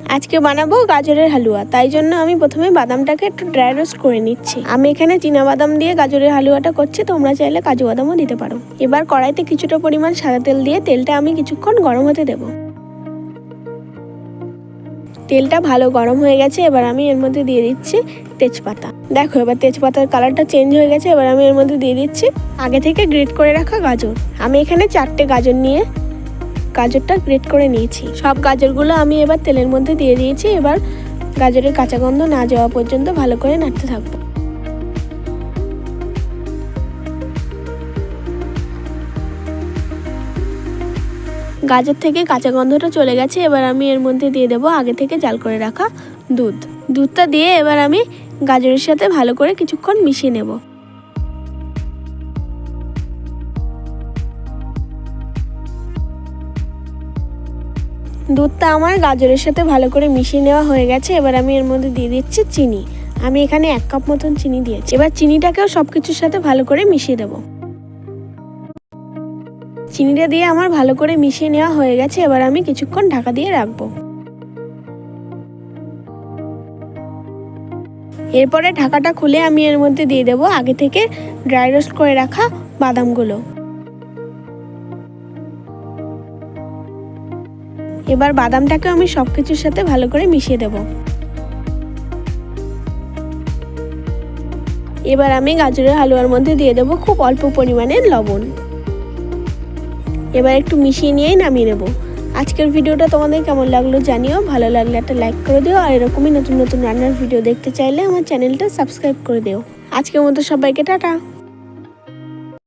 আজকে বানাবো গাজরের হালুয়া। তাই জন্য আমি প্রথমে বাদামটাকে একটু ড্রাই রোস্ট করে নিচ্ছি। আমি এখানে চীনা বাদাম দিয়ে গাজরের হালুয়াটা করছি, তোমরা চাইলে কাজু বাদামও দিতে পারো। এবার কড়াইতে কিছুটা পরিমাণ সাদা তেল দিয়ে তেলটা আমি কিছুক্ষণ গরম হতে দেবো। তেলটা ভালো গরম হয়ে গেছে, এবার আমি এর মধ্যে দিয়ে দিচ্ছি তেজপাতা। দেখো, এবার তেজপাতার কালারটা চেঞ্জ হয়ে গেছে, এবার আমি এর মধ্যে দিয়ে দিচ্ছি আগে থেকে গ্রেট করে রাখা গাজর। আমি এখানে চারটে গাজর নিয়ে গাজরটা গ্রেট করে নিয়েছি। সব গাজরগুলো আমি এবার তেলের মধ্যে দিয়ে দিয়েছি। এবার গাজরের কাঁচা গন্ধ না যাওয়া পর্যন্ত ভালো করে নাড়তে থাকব। গাজর থেকে কাঁচা গন্ধটা চলে গেছে। এবার আমি এর মধ্যে দিয়ে দেবো আগে থেকে জাল করে রাখা দুধ। দুধটা দিয়ে এবার আমি গাজরের সাথে ভালো করে কিছুক্ষণ মিশিয়ে নেব। দুধটা আমার গাজরের সাথে ভালো করে মিশিয়ে নেওয়া হয়ে গেছে। এবার আমি এর মধ্যে দিয়ে দিচ্ছি চিনি। আমি এখানে এক কাপ মতন চিনি দিয়েছি। এবার চিনিটাকেও সব কিছুর সাথে ভালো করে মিশিয়ে দেবো। চিনিটা দিয়ে আমার ভালো করে মিশিয়ে নেওয়া হয়ে গেছে। এবার আমি কিছুক্ষণ ঢাকা দিয়ে রাখব। এরপরে ঢাকাটা খুলে আমি এর মধ্যে দিয়ে দেবো আগে থেকে ড্রাই রোস্ট করে রাখা বাদামগুলো। এবার বাদামটাকে আমি সব কিছুর সাথে ভালো করে মিশিয়ে দেব। এবার আমি গাজরের হালুয়ার মধ্যে দিয়ে দেবো খুব অল্প পরিমাণে লবণ। এবার একটু মিশিয়ে নিয়েই নামিয়ে নেব। আজকের ভিডিওটা তোমাদের কেমন লাগল জানিও, ভালো লাগলে একটা লাইক করে দিও, আর এরকমই নতুন নতুন রান্নার ভিডিও দেখতে চাইলে আমার চ্যানেলটা সাবস্ক্রাইব করে দিও। আজকের মতো সবাইকে টাটা।